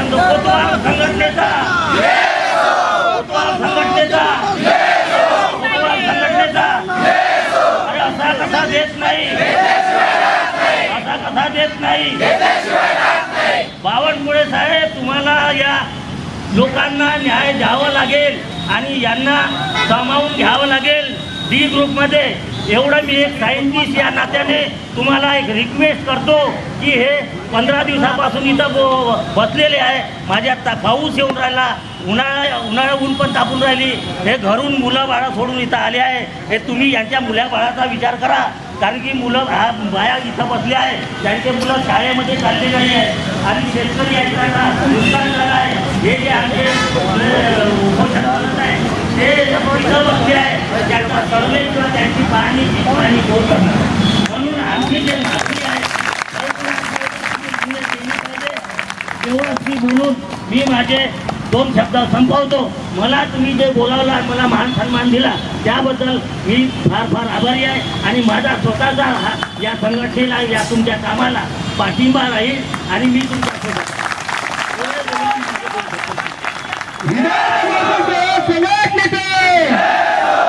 संघटनेचा कोतवाल संघटनेचा कोतवाल संघटनेचा अरे असा कसा देत नाही असा कसा देत नाही बावनकुळे साहेब तुम्हाला या लोकांना न्याय द्यावा लागेल आणि यांना सामावून घ्यावं लागेल. डी ग्रुपमध्ये एवढं मी एक सायंटिस्ट या नात्याने तुम्हाला एक रिक्वेस्ट करतो की हे पंधरा दिवसापासून इथं ब बसलेले आहे. माझ्या ता पाऊस येऊन राहिला. उन्हाळा उन्हाळा ऊन पण तापून राहिली. हे घरून मुलं बाळा सोडून इथं आले आहे. हे तुम्ही यांच्या मुल्या बाळाचा विचार करा. कारण की मुलं हा बाया इथं बसले आहे. त्यांचे मुलं शाळेमध्ये चालले नाही आहे आणि शेतकरी नुकसान झालं आहे. हे जे आमचे उपोषण करत आहे ते इथं बसले आहे. त्यांचा सर्वे किंवा त्यांची पाहणी आणि म्हणून आमची जे मागणी आहे हे तुम्ही केली पाहिजे. तेवढंच मी म्हणून मी माझे दोन शब्द संपवतो. मला तुम्ही जे बोलावला मला मान सन्मान दिला त्याबद्दल मी फार फार आभारी आहे आणि माझा स्वतःचा हा या संघटनेला या तुमच्या कामाला पाठिंबा राहील आणि मी तुमच्या संघटनेचे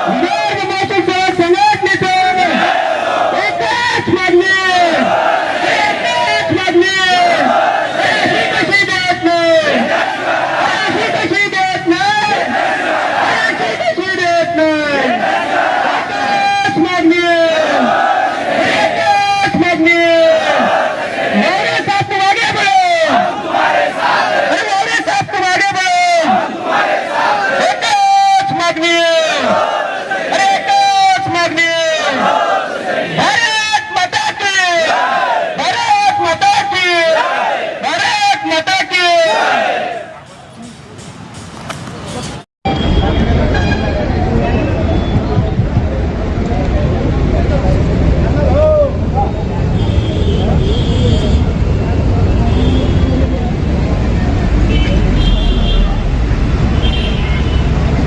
विरोध मोर्चाचे संघटनेचे एकच मागणी एकच मागणी अशी कशी देत नाही अशी कशी देत नाही अशी कशी देत नाही एकच मागणी एकच मागणी मोरे साहब तुम आगे बढ़ो अरे मोरे साहब तुम आगे बढ़ो एकच मागणी अरे एकच मागणी भारत माता की भारत माता की भारत माता की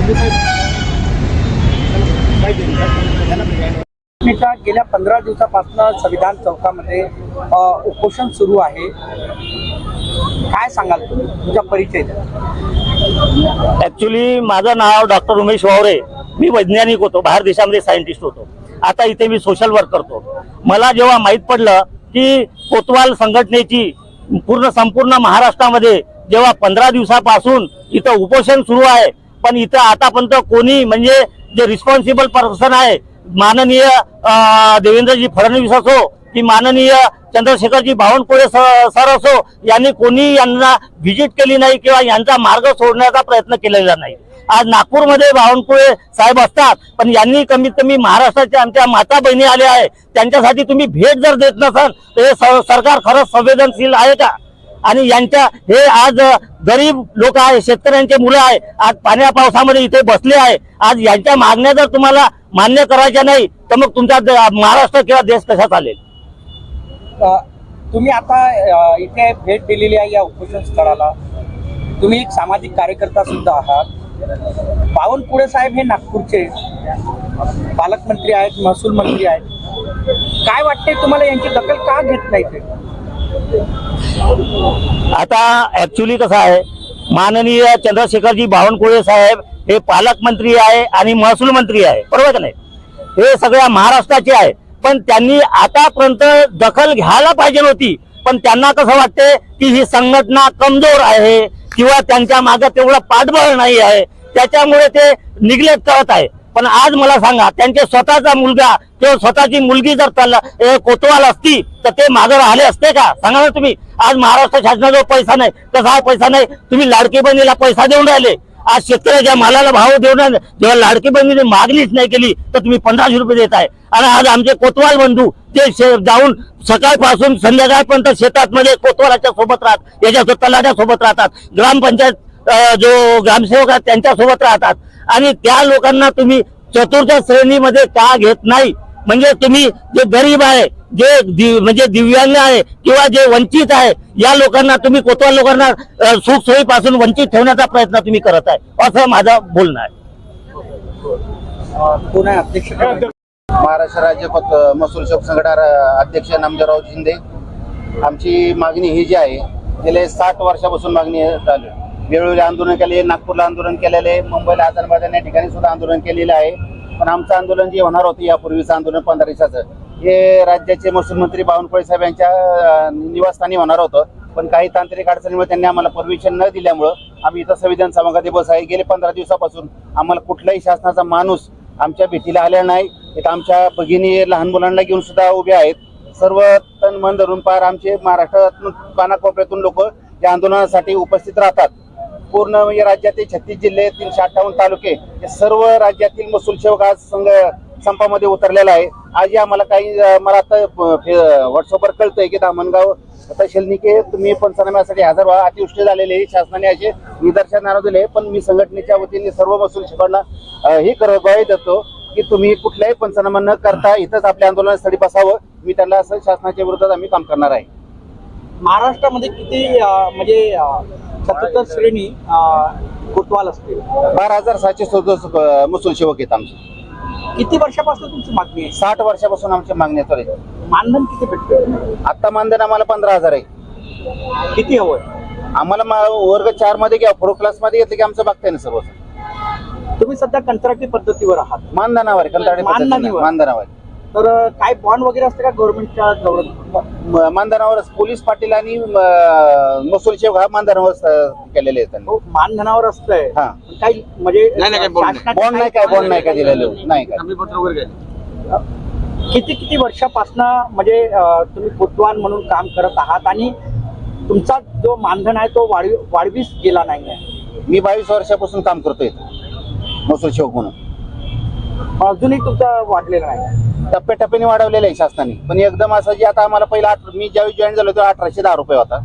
घटनेच्या गेल्या पंधरा दिवसापासून संविधान चौकामध्ये उपोषण सुरू आहे. काय सांगाल तुम्ही? परिचय ऍक्च्युली माझं नाव डॉक्टर उमेश वावरे. मी वैज्ञानिक होतो बाहेर देशामध्ये सायंटिस्ट होतो. आता इथे मी सोशल वर्क करतो. मला जेव्हा माहीत पडलं की कोतवाल संघटनेची पूर्ण संपूर्ण महाराष्ट्रामध्ये जेव्हा पंधरा दिवसापासून इथं उपोषण सुरू आहे पण इथं आतापर्यंत कोणी म्हणजे जे रिस्पॉन्सिबल पर्सन आहे माननीय देवेंद्रजी फडणवीस असो की माननीय चंद्रशेखरजी बावनकुळे सर असो यांनी कोणी यांना व्हिजिट केली नाही किंवा यांचा मार्ग सोडण्याचा प्रयत्न केलेला नाही. आज नागपूरमध्ये बावनकुळे साहेब असतात पण यांनी कमीत कमी महाराष्ट्राच्या आमच्या माता बहिणी आल्या आहे त्यांच्यासाठी तुम्ही भेट जर देत नसाल तर हे सरकार खरंच संवेदनशील आहे का? आणि यांच्या हे आज गरीब लोक आहे शेतकऱ्यांचे मुलं आहे आज पाण्या पावसामध्ये इथे बसले आहे. आज यांच्या मागण्या जर तुम्हाला मान्य करायच्या नाही तर मग तुमचा महाराष्ट्र किंवा देश कसा चालेल? तुम्ही आता इथे भेट दिलेली आहे या उपोषण स्थळाला तुम्ही एक सामाजिक कार्यकर्ता सुद्धा आहात. बावनकुळे साहेब हे नागपूरचे पालकमंत्री आहेत महसूल मंत्री आहेत. काय वाटते तुम्हाला यांची दखल का घेत नाही ते आता ऍक्च्युली कसं आहे माननीय चंद्रशेखरजी बावनकुळे साहेब हे पालकमंत्री आहे आणि महसूल मंत्री आहे बरोबर का नाही? हे सगळ्या महाराष्ट्राचे आहे पण त्यांनी आतापर्यंत दखल घ्यायला पाहिजे होती पण त्यांना कसं वाटते की ही संघटना कमजोर आहे किंवा त्यांच्या मागे तेवढं पाठबळ नाही आहे. त्याच्यामुळे ते निग्लेक्ट करत आहे. पण आज मला सांगा त्यांचे स्वतःचा मुलगा किंवा स्वतःची मुलगी जर त्याला कोतवाल असती तर ते मागे राहिले असते का? सांगा ना तुम्ही. आज महाराष्ट्र शासनाजवळ पैसा नाही. कसा पैसा नाही? तुम्ही लाडकी बहिणीला पैसा देऊन राहिले. आज शेतकऱ्याच्या मालाला भाव देऊन राहिले. जेव्हा लाडकी बहिणीने मागणीच नाही केली तर तुम्ही पंधराशे रुपये देत आहे. आणि आज आमचे कोतवाल बंधू ते शे- जाऊन सकाळपासून संध्याकाळपर्यंत शेतात मध्ये कोतवालाच्या सोबत राहत याच्या तलाट्या सोबत राहतात. ग्रामपंचायत जो ग्रामसेवक आहेत त्यांच्यासोबत राहतात. आणि त्या लोकांना तुम्ही चतुर्थ श्रेणीमध्ये का घेत नाही? म्हणजे तुम्ही जे गरीब आहे जे म्हणजे दिव्यांग आहे किंवा जे वंचित आहे या लोकांना तुम्ही कोतवाल लोकांना सुखसोयीपासून वंचित ठेवण्याचा प्रयत्न तुम्ही करत आहे. असं माझं बोलणं आहे? महाराष्ट्र राज्य पत- महसूल शोक संघटना अध्यक्ष नामदेवराव शिंदे आमची मागणी ही जी आहे गेले साठ वर्षापासून मागणी चालू आहे. वेळोवेळी आंदोलन केले नागपूरला आंदोलन केलेले आहे मुंबईला आझादबाद या ठिकाणी सुद्धा आंदोलन केलेलं आहे. पण आमचं आंदोलन जे होणार होतं यापूर्वीचं आंदोलन पंधरा दिवसाचं हे राज्याचे महसूल मंत्री बावनकुळे साहेब यांच्या निवासस्थानी होणार होतं. पण काही तांत्रिक अडचणीमुळे त्यांनी आम्हाला परमिशन न दिल्यामुळं आम्ही इथं संविधान सभागृहात बस आहे. गेले पंधरा दिवसापासून आम्हाला कुठलाही शासनाचा माणूस आमच्या भेटीला आला नाही. इथं आमच्या भगिनी लहान मुलांना घेऊन सुद्धा उभे आहेत. सर्व तन मन धरून पार आमचे महाराष्ट्रातून कानाकोपऱ्यातून लोक या आंदोलनासाठी उपस्थित राहतात. पूर्ण म्हणजे राज्यातील छत्तीस जिल्हे तीनशे अठ्ठावन्न तालुके हे सर्व राज्यातील महसूल सेवक आज संघ संपामध्ये उतरलेला आहे. आजही आम्हाला काही मला आता व्हॉट्सअपवर कळतंय की दामणगाव तहसीलनिके तुम्ही पंचनाम्यासाठी हजर व्हा. अतिवृष्टी झालेली आहे. शासनाने असे निदर्शनाला दिले पण मी संघटनेच्या वतीने सर्व महसूल सेवकांना ही ग्वाही देतो की तुम्ही कुठल्याही पंचनामा न करता इथंच आपल्या आंदोलनासाठी बसावं. मी त्यांना असं शासनाच्या विरोधात आम्ही काम करणार आहे. महाराष्ट्रामध्ये किती म्हणजे चतुर्थ श्रेणी कोतवाल असतील. बारा हजार सातशे सदोस महसूल सेवक आहेत आमचे. किती वर्षापासून तुमची मागणी आहे? साठ वर्षापासून आमच्या मागण्या चालू आहेत. मानधन किती भेटते? आता मानधन आम्हाला पंधरा हजार आहे. किती हवंय आम्हाला मा- वर्ग चारमध्ये घ्या फोर क्लासमध्ये घेतलं की आमचं बघताय ना सर्व तुम्ही सध्या कंत्राटी पद्धतीवर आहात. मानधनावर आहे, कंत्राटी पद्धतीने. मानधनीवर. मानधनावर. तर काय बॉन्ड वगैरे असते का गव्हर्नमेंटच्या गव्हर्नमेंट म- मानधनावर पोलीस पाटील आणि म- महसूल सेवक हा मानधनावर केलेले आहेत त्यांनी. मानधनावर असतंय. हा. काही म्हणजे बॉन्ड नाही काय बॉन्ड नाही काय दिलेलं. नाही. काय. किती किती वर्षापासनं म्हणजे तुम्ही कोतवाल म्हणून काम करत आहात आणि तुमचा जो मानधन आहे तो वाढ वाढवीस गेला नाही आहे? मी बावीस वर्षापासून काम करतोय महसूल सेवक म्हणून. अजूनही तुमचा वाढलेला नाही टप्प्याटप्प्याने वाढवलेलं आहे शासनाने. पण एकदम असं जे आता आम्हाला पहिला मी ज्यावेळी जॉईन झालो तेव्हा अठराशे दहा रुपये होता.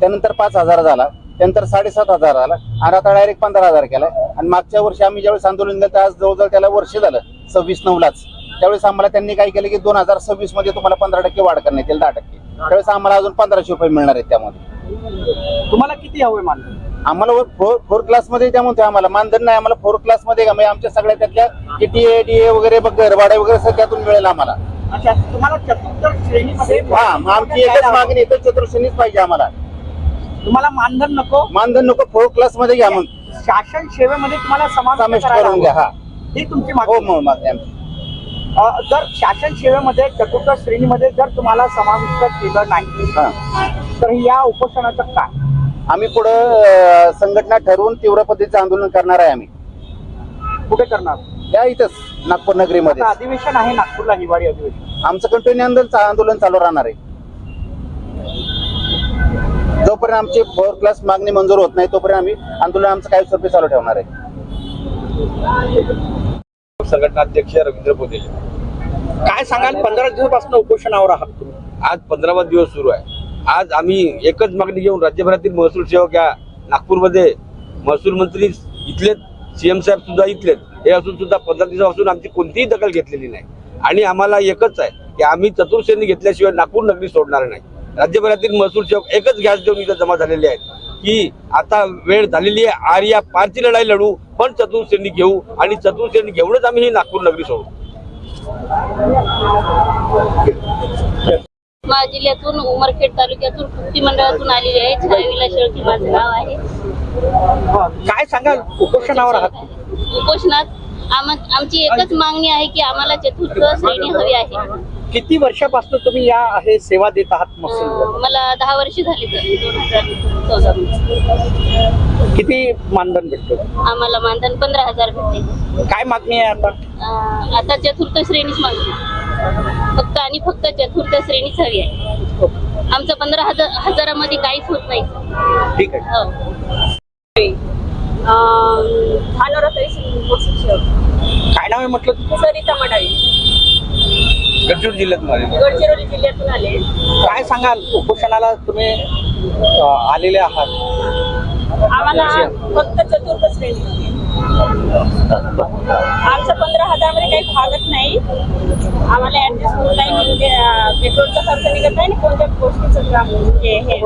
त्यानंतर पाच हजार झाला. त्यानंतर साडेसात हजार झाला. आणि आता डायरेक्ट पंधरा हजार केला आणि मागच्या वर्षी आम्ही ज्यावेळेस आंदोलन केलं आज जवळजवळ त्याला वर्ष झालं. सव्वीस नऊलाच. त्यावेळेस आम्हाला त्यांनी काय केलं की दोन हजार सव्वीसमध्ये तुम्हाला पंधरा टक्के वाढ करण्यात येईल दहा टक्के. त्यावेळेस आम्हाला अजून पंधराशे रुपये मिळणार आहेत त्यामध्ये. तुम्हाला किती हवे मानधन आम्हाला फोर फोर क्लासमध्ये त्या म्हणतोय आम्हाला. मानधन नाही आम्हाला फोर क्लासमध्ये का? म्हणजे आमच्या सगळ्या त्यातल्या टीए डीए वगैरे घरभाडे वगैरे सगळं त्यातून मिळेल आम्हाला. हा आमची एकच मागणी तर चतुर्श्रेणीच पाहिजे आम्हाला. तुम्हाला मानधन नको? मानधन नको फोर क्लासमध्ये घ्या मग. शासन सेवेमध्ये तुम्हाला समावेश करून घ्या. हा. ही तुमची हो मागणी मग मागणी आमची अं, जर शासन सेवेमध्ये चतुर्थ श्रेणीमध्ये जर तुम्हाला समाविष्ट केलं नाही हा. तर या उपोषणाचं काय? आम्ही पुढं संघटना ठरवून तीव्र पद्धतीचं आंदोलन करणार आहे आम्ही. कुठे करणार? या इथंच नागपूर नगरीमध्ये. अधिवेशन आहे नागपूरला हिवाळी अधिवेशन. आमचं कंटिन्यू आंदोलन आंदोलन चालू राहणार आहे. जोपर्यंत आमची फोर क्लास मागणी मंजूर होत नाही तोपर्यंत आम्ही आंदोलन आमचं काही स्वरूपी चालू ठेवणार आहे. संघटना अध्यक्ष रवींद्र पोते काय सांगाल? पंधरा दिवसापासून उपोषणावर आहात तुम्ही. आज पंधरावा दिवस सुरू आहे. आज आम्ही एकच मागणी घेऊन राज्यभरातील महसूल सेवक या नागपूरमध्ये महसूल मंत्री इथले सीएम साहेब सुद्धा इथलेच हे असून सुद्धा पंधरा दिवसापासून आमची कोणतीही दखल घेतलेली नाही. आणि आम्हाला एकच आहे की आम्ही चतुर्श्रेणी घेतल्याशिवाय नागपूर नगरी सोडणार नाही. राज्यभरातील महसूल सेवक एकच गॅस देऊन इथं जमा झालेले आहेत की आता वेळ झालेली आहे आर्या पारची लढाई लढू पण चतुर्श्रेणी घेऊ आणि चतुर्श्रेणी घेऊनच आम्ही ही नागपूर नगरी सोडू. मा जिल्ह्यातून उमरखेड तालुक्यातून कुस्ती मंडळातून आलेली आहे. छायाविला शेळकी माझं नाव आहे. काय सांगाल? उपोषणावर आहात? उपोषणात आम आमची एकच मागणी आहे की आम्हाला चतुर्थ श्रेणी हवी आहे. किती वर्षापासून तुम्ही या हे सेवा देत आहात महसूल अं, मला दहा वर्ष झाली तर दोन हजार चौदा किती मानधन भेटतं? आम्हाला मानधन पंधरा हजार भेटते. काय मागणी आहे आता? अं, आता चतुर्थ श्रेणीच मागणी फक्त आणि फक्त चतुर्थ श्रेणीच हवी आहे आमचं पंधरा हजार हजारामध्ये काहीच होत नाही. ठीक आहे. हो. काय नाव आहे म्हटलं तुमचं? सरिता मडावी. गडचिरोली जिल्ह्यातून आले. गडचिरोली जिल्ह्यातून आले. काय सांगाल? उपोषणाला तुम्ही अं, आलेले आहात. आम्हाला फक्त चतुर्थ श्रेणी. आमचं पंधरा हजारामध्ये काही भागत नाही. आम्हाला ऍडजस्ट होत नाही म्हणजे पेट्रोलचा खर्च निघत नाही आणि कोणत्या गोष्टीचं काम म्हणजे हे.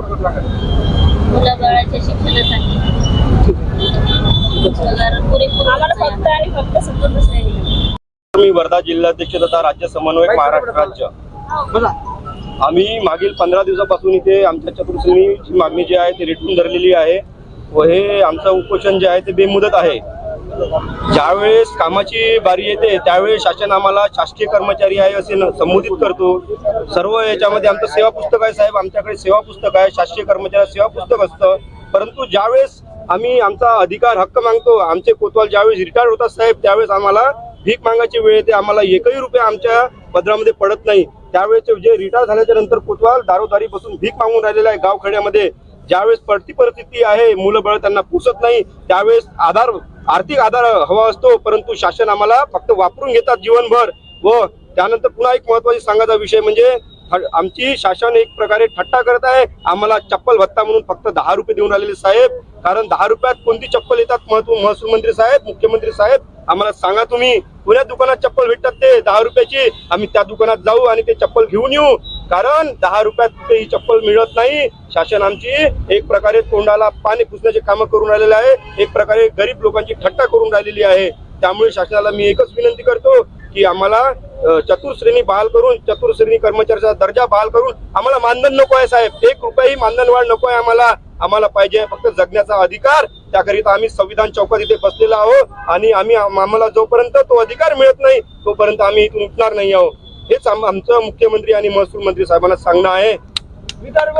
मुलाबाळाच्या शिक्षणासाठी. पगार पुरेपूर आम्हाला फक्त आणि फक्त चतुर्थ श्रेणी मी वर्धा जिल्हाध्यक्ष तथा राज्य समन्वयक महाराष्ट्र राज्य. बघा. आम्ही मागील पंधरा दिवसापासून इथे आमच्या चतुर्श्रेणीची मागणी जी आहे ती रेटून धरलेली आहे व हे आमचं उपोषण जे आहे ते बेमुदत आहे. ज्यावेळेस कामाची बारी येते त्यावेळेस शासन आम्हाला शासकीय कर्मचारी आहे असे न- संबोधित करतो. सर्व याच्यामध्ये आमचं सेवा पुस्तक आहे साहेब आमच्याकडे सेवा पुस्तक आहे शासकीय कर्मचारी सेवा पुस्तक असतं. परंतु ज्यावेळेस आम्ही आमचा अधिकार हक्क मागतो आमचे कोतवाल ज्यावेळेस रिटायर होतात साहेब त्यावेळेस आम्हाला भीक मागायची वेळ येते आम्हाला एकही रुपये आमच्या पदरामध्ये पडत नाही. त्यावेळेस जे रिटायर झाल्याच्यानंतर कोतवाल दारोदारी बसून भीक मागून राहिलेला आहे गावखेड्यामध्ये. ज्यावेळेस पडती परिस्थिती आहे मुलं बळ त्यांना पुसत नाही त्यावेळेस आधार आर्थिक आधार हवा असतो परंतु शासन आम्हाला फक्त वापरून घेतात जीवनभर. व त्यानंतर पुन्हा एक महत्वाची सांगायचा विषय म्हणजे आमची शासन एक प्रकारे ठट्टा करत आहे. आम्हाला चप्पल भत्ता म्हणून फक्त दहा रुपये देऊन राहिलेले साहेब. कारण दहा रुपयात कोणती चप्पल येतात महत्त्व महसूल मंत्री साहेब मुख्यमंत्री साहेब? आम्हाला सांगा तुम्ही. पुण्या दुकानात चप्पल भेटतात ते दहा रुपयाची. आम्ही त्या दुकानात जाऊ आणि ते चप्पल घेऊन येऊ. कारण दहा रुपयात कुठे ही चप्पल मिळत नाही. शासन आमची एक प्रकारे तोंडाला पाणी पुसण्याचे कामं करून राहिलेले आहे. एक प्रकारे गरीब लोकांची थट्टा करून राहिलेली आहे. त्यामुळे शासनाला मी एकच विनंती करतो की आम्हाला चतुर्श्रेणी बहाल करून चतुर्श्रेणी कर्मचाऱ्याचा दर्जा बहाल करून आम्हाला मानधन नको आहे साहेब. एक रुपयाही मानधन वाढ नको आहे आम्हाला. आम्हाला पाहिजे फक्त जगण्याचा अधिकार. त्याकरिता आम्ही संविधान चौकात इथे बसलेलो आहोत आणि आम्ही आम्हाला जोपर्यंत तो अधिकार मिळत नाही तोपर्यंत आम्ही इथून उठणार नाही आहोत. हेच आम- आमचं मुख्यमंत्री आणि महसूल मंत्री साहेबांना सांगणं आहे. विदर्भ